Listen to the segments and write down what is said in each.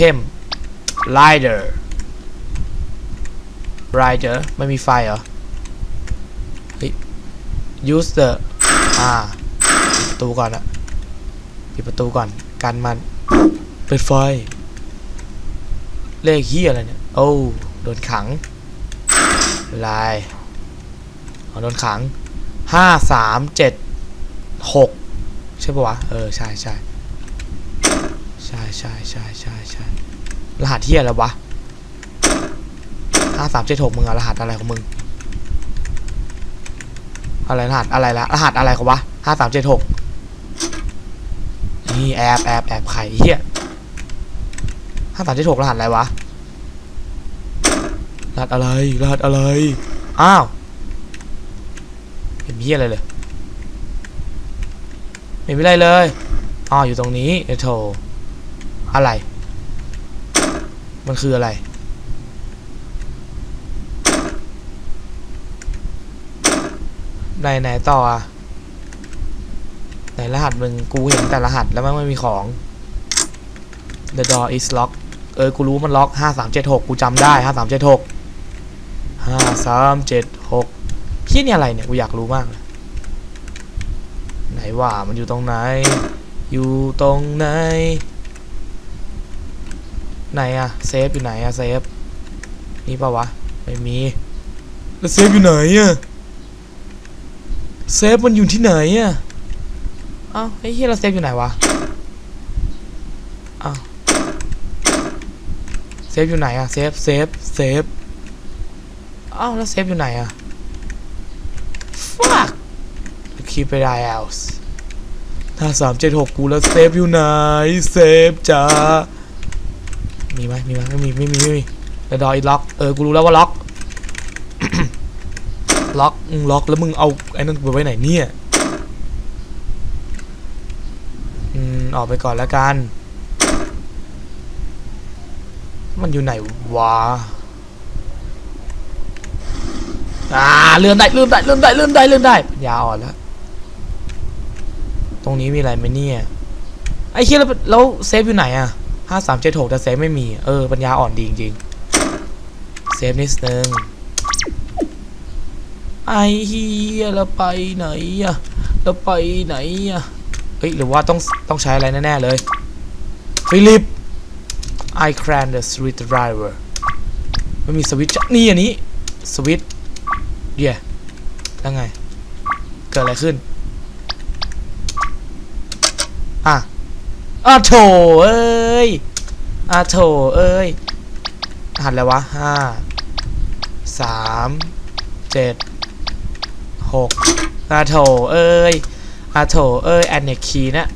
เทม rider rider ไม่มีไฟเหรอเฮ้ย use the อ่าประตูก่อนอะปิดประตูก่อนกันมันเปิดไฟ เลขเฮียอะไรเนี่ย โอ้ โดนขัง ลายเอาโดนขังห้าสามเจ็ดหกใช่ปะวะ เออ ใช่ใช่ ใช่ใช่ใช่ใช่ใช่รหัสที่อะไรวะห้าสามเจ็ดหกมึงอะรหัสอะไรของมึง อะไรรหัสอะไรละรหัสอะไรของวะห้าสามเจ็ดหกนี่แอบแอบแอบไข่เฮียห้าสามเจ็ดหกรหัสอะไรวะ รหัสอะไร รหัสอะไร อ้าวเห็นเฮียอะไรเลยไม่มีอะไรเลยอ๋ออยู่ตรงนี้เอโท อะไร มันคืออะไร ไหนไหนต่ออะไหนรหัสมึง กูเห็นแต่รหัสแล้วมันไม่มีของ The door is locked เออ กูรู้มันล็อกห้าสามเจ็ดหกกูจำได้ห้าสามเจ็ดหกห้าสามเจ็ดหกที่นี่อะไรเนี่ย กูอยากรู้มากเลยไหนว่ามันอยู่ตรงไหน อยู่ตรงไหน ไหนอะเซฟอยู่ไหนอะเซฟนี่ปะวะไม่มีแล้วเซฟอยู่ไหนอะเซฟมันอยู่ที่ไหนอะเอ้าไอ้เฮียแล้วเซฟอยู่ไหนวะเอ้าเซฟอยู่ไหนอะเซฟเซฟเซฟเอ้าแล้วเซฟอยู่ไหนอะ fuck keep it else ถ้าสามเจ็ดหกกูแล้วเซฟอยู่ไหนเซฟจ้า มีไหมมีไหมไม่มีไม่มีไม่มีแล้วดอยล็อกเออกูรู้แล้วว่าล็อกล็อกล็อกแล้วมึงเอาไอ้นั่นไปไว้ไหนเนี่ยอืมออกไปก่อนแล้วกัน มันอยู่ไหนวะอ่าเลื่อนได้เลื่อนได้เลื่อนได้เลื่อนได้เลื่อนได้ยาวอ่อนแล้วตรงนี้มีอะไรไหมเนี่ยไอ้เคียแล้วแล้วเซฟอยู่ไหนอะ ห้าสามเจ็ดหกแต่เซฟไม่มี เออ ปัญญาอ่อนดีจริงๆ เซฟนิดนึง ไอ้เฮียแล้วไปไหนอะแล้วไปไหนอะเฮ้ย หรือว่าต้อง ต้องใช้อะไรแน่ ๆ เลย ฟิลิป I cran the street driver ไม่มีสวิตช์นี่อันนี้ สวิตช์เย่แล้วไง เกิดอะไรขึ้น อะอะโถเอ้ ยอะโถเอ้ยหัสอะไรวะห้าสามเจ็ดหกอะโถเอ้ยอะโถเอ้ยแอนเนคีย์นะ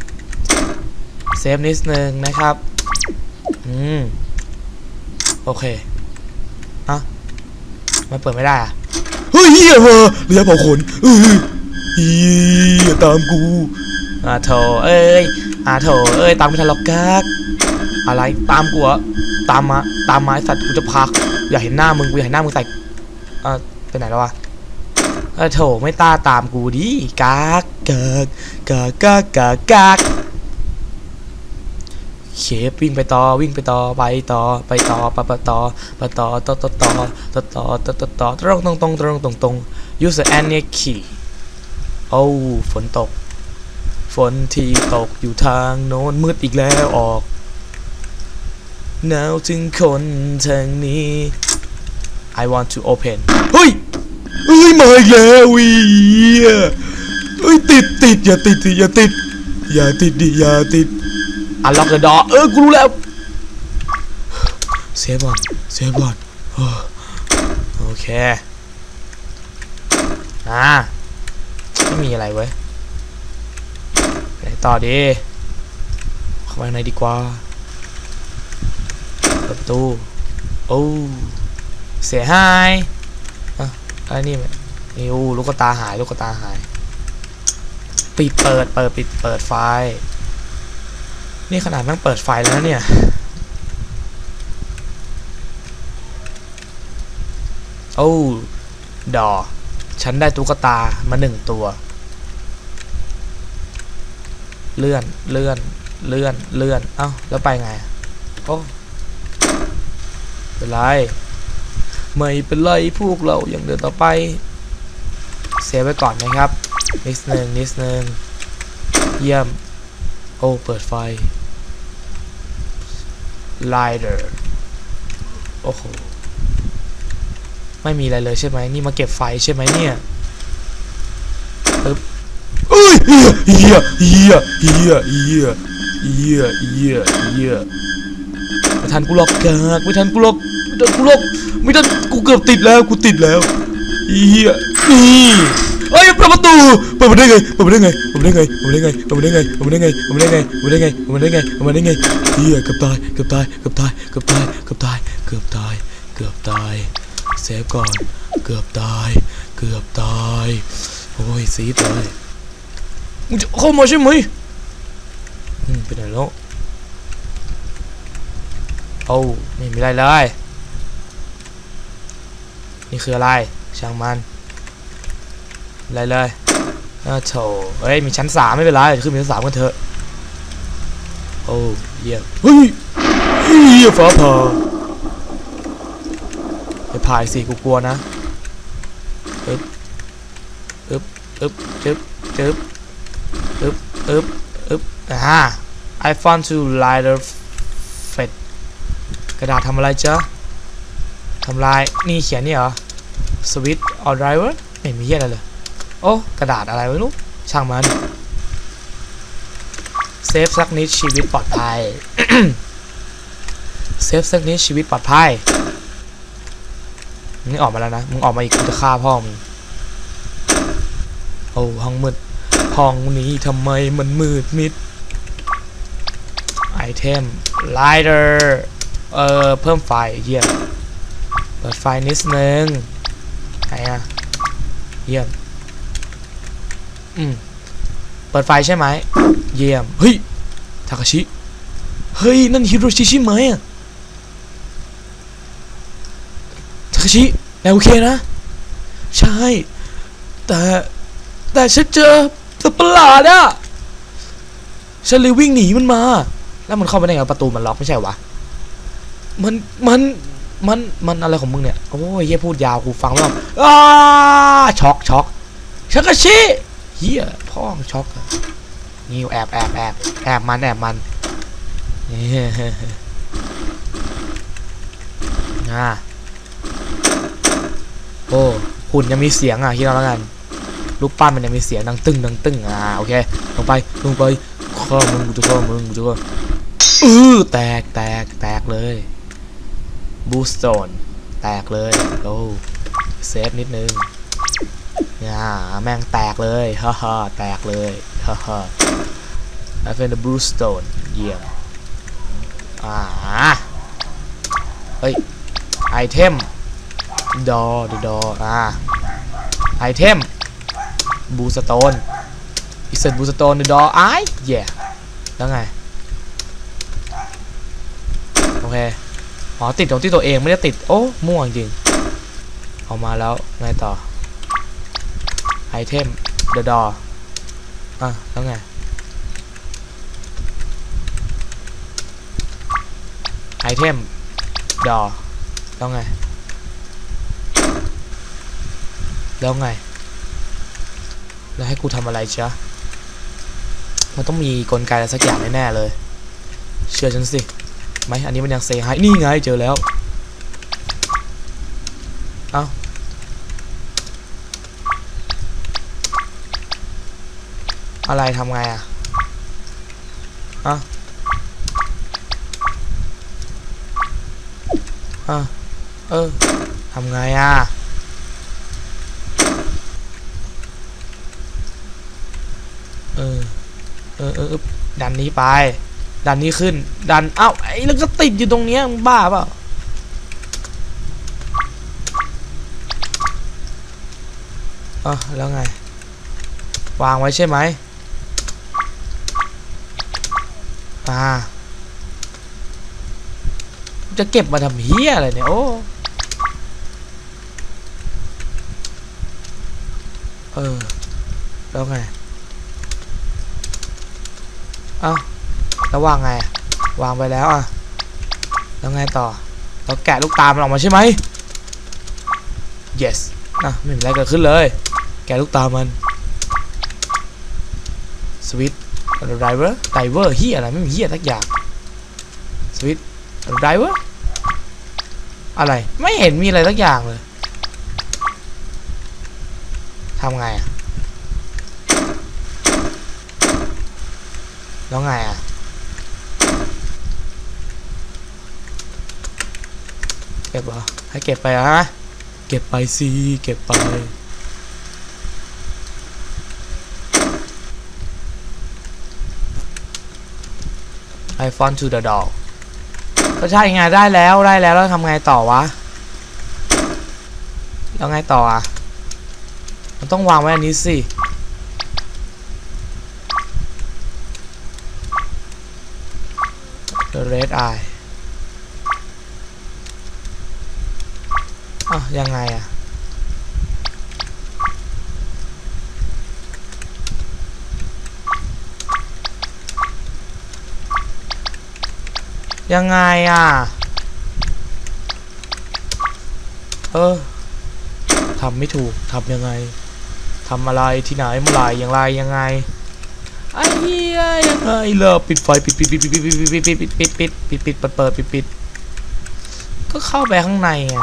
เซฟนิดนึงนะครับ อืม โอเคอะมันเปิดไม่ได้อะเฮ้ยเฮียเหรอระยะเผาขนเอ้ยเฮียตามกูอาโถเอ้ยอาโถเอ้ย ตามไม่ทันหรอกกาก อะไรตามกูเหรอตามมาตามมาไอสัตว์กูจะพักอยากเห็นหน้ามึงกูอยากเห็นหน้ามึงใส่เอ่าไปไหนแล้ววะเออโถไม่ตาตามกูดิกากกากกากกากกากกากเคฟวิ่งไปต่อวิ่งไปต่อไปต่อไปต่อไปไปต่อไปต่อต่อต่อต่อต่อต่อต่อต่อต่อตรงตรงตรงตรงตรงตรง user a n y key โอ้ฝนตก ฝนที่ตกอยู่ทางโน้นมืดอีกแล้วออก หนาวถึงคนทางนี้ I want to open เฮ้ยเฮ้ยมาอีกแล้วเวียเฮ้ยติดติดอย่าติดดิอย่าติด อย่าติดดิอย่าติด unlock the door เออกูรู้แล้วเซฟก่อนเซฟก่อนโอ้โอเคอ่าไม่มีอะไรเว้ยไปไหนต่อดีเข้าไปข้างในดีกว่าเปิดประตูโอ้เสียหายอะอะไรนี่มันนี่อู้ลูกตาหายลูกตาหาย ปิดเปิดเปิดปิดเปิดไฟ นี่ขนาดม่งเปิดไฟแล้วเนี่ยโอ้ดอ ฉันได้ตุ๊กตามาหนึ่งตัว เลื่อน เลื่อน เลื่อน เลื่อน เอ้า แล้วไปไง โอ้ เป็นไร ไม่เป็นไรพวกเรายังเดินต่อไปเซฟไว้ก่อนนะครับ นิดนึงนิดนึงเยี่ยม โอ้ เปิดไฟ Lighter โอ้โห ไม่มีอะไรเลยใช่ไหม นี่มาเก็บไฟใช่ไหมเนี่ยปึ๊บเอ้ยเฮียเฮียเฮียเฮียเฮียเฮียเฮียไม่ทันกูหรอกกากไม่ทันกูหรอก ไม่ทันกูหรอกไม่ทันกูเกือบติดแล้วกูติดแล้วเฮียนี่เอ้ยเปิดประตูเปิดมาได้ไงเปิดมาได้ไงเปิดมาได้ไงเปิดมาได้ไงเปิดมาได้ไงเปิดมาได้ไงเปิดมาได้ไงเปิดมาได้ไงเปิดมาได้ไงเปิดมาได้ไงเฮียเกือบตายเกือบตายเกือบตายเกือบตายเกือบตายเกือบตายเกือบตายเซฟก่อนเกือบตายเกือบตายโอ้ยซีดเลยมึงจะเข้ามาใช่ไหมอืมไปไหนแล้วโอ้าไม่มีไรเลย นี่คืออะไร ช่างมันอะไรเลยอ้าวโถเฮ้ย มีชั้นสามไม่เป็นไรขึ้นไปชั้นสามกันเถอะ โอ้เยี่ยมเฮ้ยเฮียฟ้าผ่าไปพายสิกูกลัวนะอึ๊บอึ๊บอึ๊บจึ๊บจึ๊บอึ๊บอึ๊บอึ๊บอ่า I found to lighter fit กระดาษทำอะไรจ๊ะทำลาย นี่เขียนนี่เหรอ switch or driver ไม่มีเหี้ยอะไรเลย โอ้ กระดาษอะไรไม่รู้ ช่างมันเซฟสักนิดชีวิตปลอดภัยเซฟสักนิดชีวิตปลอดภัยมึงออกมาแล้วนะ มึงออกมาอีกกูจะฆ่าพ่อมึงโอ้ห้องมืดห้องนี้ทำไมมันมืดมิดไอเทมไลเดอร์เออเพิ่มไฟเยี่ยมเปิดไฟนิดนึง อะเยี่ยม อืม เปิดไฟใช่ไหม เยี่ยม เฮ้ย ทาคาชิ เฮ้ย นั่นฮิโรชิใช่ไหมอะทาคาชินายโอเคนะ ใช่ แต่ แต่ฉันเจอสัตว์ประหลาดอะฉันเลยวิ่งหนีมันมา แล้วมันเข้าไปได้ไงประตูมันล็อกไม่ใช่วะ มัน มัน มันมันอะไรของมึงเนี่ย โอ้ยเฮียพูดยาวกูฟังไม่ออกอ้าช็อกช็อกชักกะชิเฮียพ่อช็อกอะนิวแอบแอบแอบแอบมันแอบมันเฮ้อ่าโอ้หุ่นยังมีเสียงอะคิดเอาแล้วกันลูกปั้นมันยังมีเสียงดังตึ้งดังตึ้งอ่าโอเคลงไปลงไปข้อมึงกูจะข้อมึงกูจะข้อเออแตกแตกแตกเลย บูสโตนแตกเลยโอ้เซฟนิดนึงอ่าแม่งแตกเลยฮ่าฮ่าแตกเลยฮ่าฮ่าแล้วเป็น the blue stone เยี่ยมอ่าเฮ้ยไอเทมดอดดออ่าไอเทมบูสโตนอิสเซนบูสโตนดอไอเย่แล้วไง โอเค อ๋อติดตรงที่ตัวเองไม่ได้ติด โอ้ม่วงจริงเออกมาแล้วไงต่อไอเทม the door อะแล้วไงไอเทม door แล้วไงแล้วไง แล้วให้กูทำอะไรจ๊ะมันต้องมีกลไกอะไรสักอย่างแน่ๆเลย เชื่อฉันสิ ไหมอันนี้มันยังเซฮายนี่ไงเจอแล้ว เอ้าอะไรทำไงอะอะอะเออทำไงอะเออเออเออดันนี้ไป ดันนี้ขึ้น ดัน เอ้าไอ้แล้วก็ติดอยู่ตรงเนี้ยบ้าเปล่าอะแล้วไง วางไว้ใช่ไหมอ่าจะเก็บมาทำเฮียอะไรเนี่ย โอ้ เออ แล้วไง เอ้า แล้ววางไง วางไปแล้วอะแล้วไงต่อ เราแกะลูกตามันออกมาใช่ไหม yes อะไม่มีอะไรเกิดขึ้นเลย แกะลูกตามันสวิตไดเวอร์ไดเวอร์เฮียอะไรไม่มีเฮียสักอย่างสวิตไดเวอร์อะไรไม่เห็นมีอะไรสักอย่างเลยทำไงอะแล้วไงอะ เก็บเหรอให้เก็บไปเหรอฮะเก็บไปสิเก็บไป I fall to the dog ก็ใช่ไงได้แล้วได้แล้วแล้วทำไงต่อวะแล้วไงต่ออะมันต้องวางไว้อันนี้สิ The red eye อะยังไงอะยังไงอะ เออทำไม่ถูกทำยังไงทำอะไรที่ไหนเมื่อไรอย่างไรยังไงไอ้เหี้ยยังไงเลิกปิดไฟปิดปิดปิดปิดปิดปิดปิดปิดปิดปิดปิดปิดปิดเปิดเปิดปิดปิดก็เข้าไปข้างในไง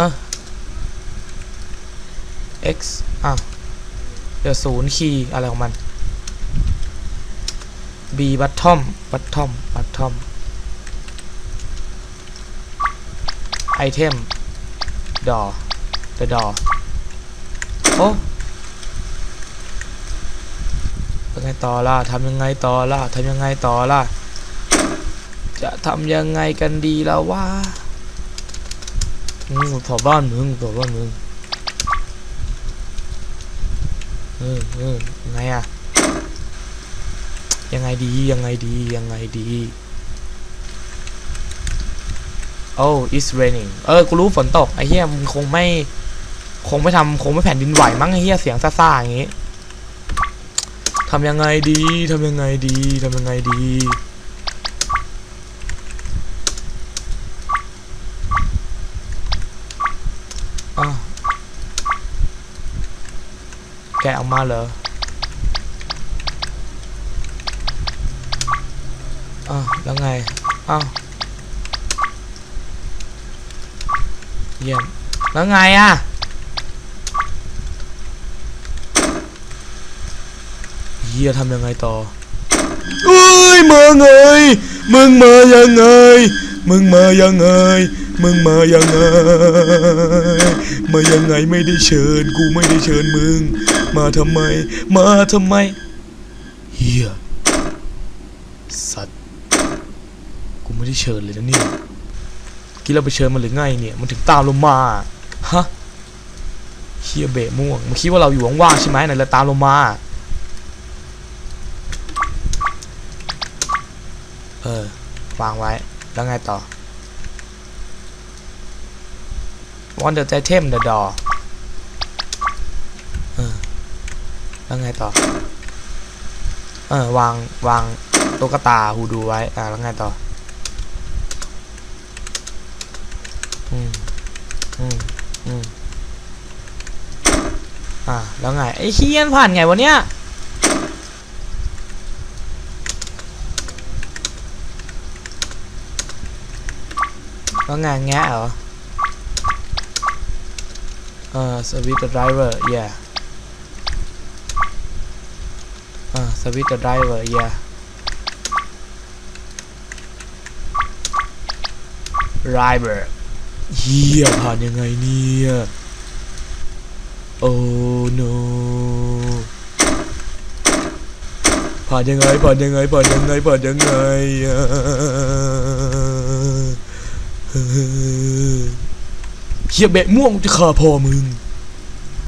ออ x อะเดี๋ยวศูนย์คีย์อะไรของมัน b bottom bottom bottom item door the door โอ้ยังไงต่อล่ะทำยังไงต่อล่ะทำยังไงต่อล่ะ จะทำยังไงกันดีแล้ววะ อืมขอบ้านมึงขอบ้านมึงเออเออยังไงอะยังไงดียังไงดียังไงดีโอ้ it's raining เออ กูรู้ฝนตก ไอ้เหี้ยมึงคงไม่ คงไม่ทำคงไม่แผ่นดินไหวมั้งไอ้เหี้ยเสียงซ่าๆอย่างงี้ทำยังไงดีทำยังไงดีทำยังไงดี อ้าวแกะ ออกมาเหรออ้าวแล้วไงอ้าวเยี่ยมแล้วไงอะเฮียทำยังไงต่อเอ้ยมาไงมึงมายังไงมึงมายังไงมึงมายังไง มายังไงไม่ได้เชิญ กูไม่ได้เชิญมึง มาทำไม มาทำไมเฮียสัตว์กูไม่ได้เชิญเลยนะเนี่ยกี้เราไปเชิญมันหรือไงเนี่ย มันถึงตามลงมาฮะเฮียเบะม่วงมึงคิดว่าเราอยู่ว่างๆใช่ไหมไหนเราตามลงมาเออวางไว้แล้วไงต่อ want the item the door เออ แล้วไงต่อ เออวางวางตุ๊กตาฮูดูไว้ อ่าแล้วไงต่อ อืม อืม อืม อ่า แล้วไง ไอ้เฮียนผ่านไงวะเนี่ยแล้วไงแงะเหรอ เออสวิตเตอร์ไดรเวอร์ yeah เออสวิตเตอร์ไดรเวอร์ yeah driver เฮียผ่านยังไงเนี่ย โอ้ no ผ่านยังไง ผ่านยังไง ผ่านยังไง ผ่านยังไงเฮียเบะม่วงจะฆ่าพ่อมึง